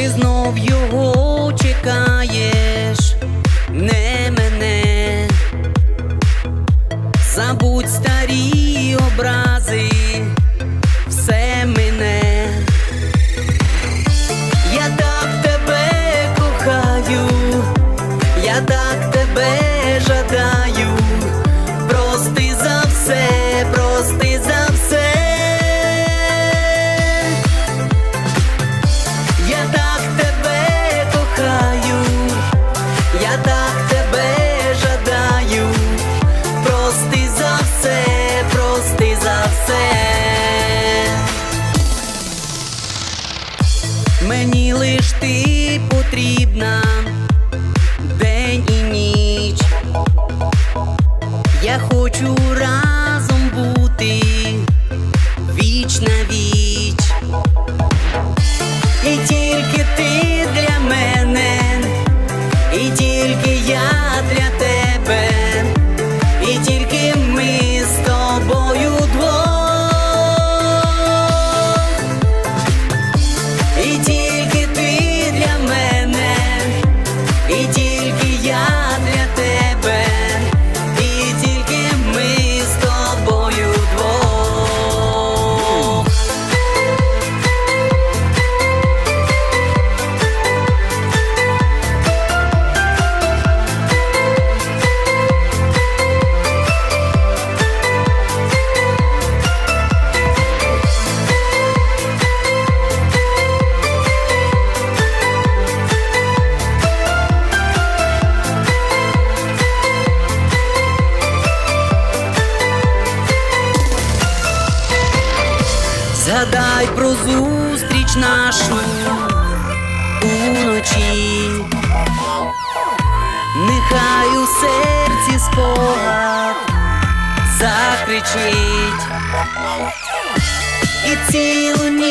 ти знов його чекаєш, не мене, забудь старі образи, все мене. Мені лиш ти потрібна день і ніч. Я хочу разом бути віч на віч. згадай про зустріч нашу уночі, нехай у серці спогад закричить і цілу ні.